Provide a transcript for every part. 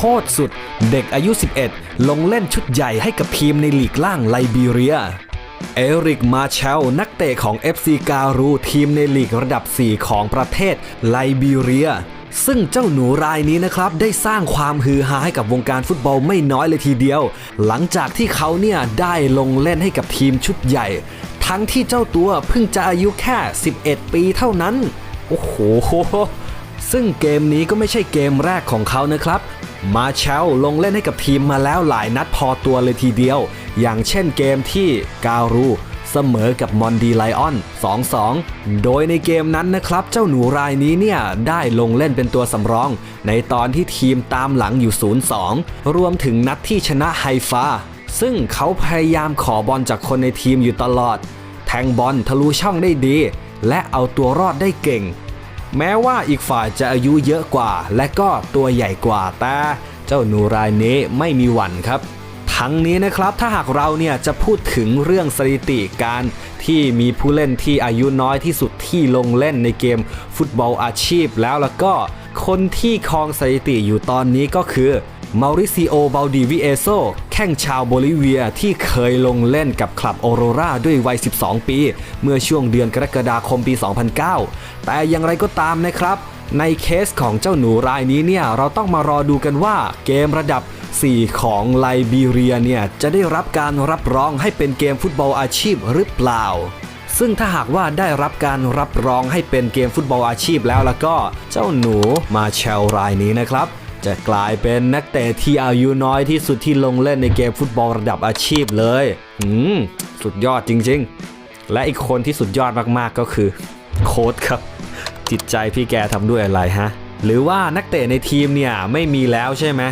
คตรสุด เด็กอายุ 11 ลงเล่นชุดใหญ่ให้กับทีมในลีกล่างไลบีเรีย เอริกมาเชล นักเตะของ FC การูทีมในลีกระดับ 4 ของประเทศไลบีเรียซึ่งเจ้าหนูรายนี้นะครับ ได้สร้างความฮือฮาให้กับวงการฟุตบอลไม่น้อยเลยทีเดียว หลังจากที่เขาเนี่ยได้ลงเล่นให้กับทีมชุดใหญ่ ทั้งที่เจ้าตัวเพิ่งจะอายุแค่ 11 ปีเท่านั้น โอ้โห ซึ่งเกมนี้ก็ไม่ใช่เกมแรกของเขานะครับ มาเชลลงเล่นให้กับทีมมาแล้วหลายนัดพอตัวเลยทีเดียว อย่างเช่นเกมที่การูเสมอกับมอนดีไลออน 2-2 โดยในเกมนั้นนะครับ เจ้าหนูรายนี้เนี่ย ได้ลงเล่นเป็นตัวสำรอง ในตอนที่ทีมตามหลังอยู่ 0-2 รวมถึงนัดที่ชนะไฮฟา ซึ่งเขาพยายามขอบอลจากคนในทีมอยู่ตลอด แทงบอลทะลุช่องได้ดี และเอาตัวรอดได้เก่ง แม้ว่าอีกฝ่ายจะอายุเยอะกว่า และก็ตัวใหญ่กว่าแต่เจ้าหนูรายนี้ไม่มีหวันครับ ทั้งนี้นะครับถ้าหากเราเนี่ยจะพูดถึงเรื่องสถิติการที่มีผู้เล่นที่อายุน้อยที่สุดที่ลงเล่นในเกมฟุตบอลอาชีพแล้วแล้วก็คนที่ครองสถิติอยู่ตอนนี้ก็คือ มาริซิโอ บาลดิวิเอโซ แข้งชาวโบลิเวียที่เคยลงเล่นกับคลับโอโรราด้วยวัย 12 ปี เมื่อช่วงเดือนกรกฎาคมปี 2009 แต่อย่างไรก็ตามนะครับ ในเคสของเจ้าหนูรายนี้เนี่ย เราต้องมารอดูกันว่าเกมระดับ 4 ของไลบีเรียเนี่ย จะได้รับการรับรองให้เป็นเกมฟุตบอลอาชีพหรือเปล่าซึ่งถ้าหากว่าได้รับการรับรองให้เป็นเกมฟุตบอลอาชีพแล้วแล้วก็เจ้าหนูมาเชลรายนี้นะครับ จะกลายเป็นนักเตะที่อายุน้อยที่สุดที่ลงเล่นในเกมฟุตบอลระดับอาชีพเลยอืมสุดยอดจริงๆ และอีกคนที่สุดยอดมากๆก็คือโค้ดครับ จิตใจพี่แกทำด้วยอะไรฮะ หรือว่านักเตะในทีมเนี่ยไม่มีแล้วใช่ไหม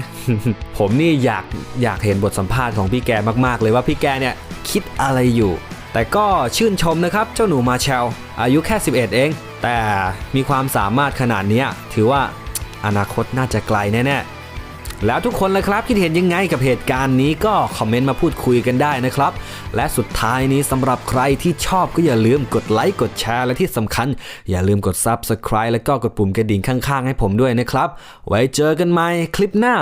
ผมนี่อยากอยากเห็นบทสัมภาษณ์ของพี่แกมากๆ เลยว่าพี่แกเนี่ยคิดอะไรอยู่ แต่ก็ชื่นชมนะครับเจ้าหนูมาเชลอายุแค่ 11 เอง แต่มีความสามารถขนาดนี้ถือว่า อนาคตน่าจะไกลแน่ๆ แล้วทุกคนเลยครับคิดเห็นยังไงกับเหตุการณ์นี้ก็คอมเมนต์มาพูดคุยกันได้นะครับ และสุดท้ายนี้สำหรับใครที่ชอบก็อย่าลืมกดไลค์กดแชร์และที่สำคัญ อย่าลืมกด Subscribe และก็กดปุ่มกระดิ่งข้างๆ ให้ผมด้วยนะครับ ไว้เจอกันใหม่คลิปหน้า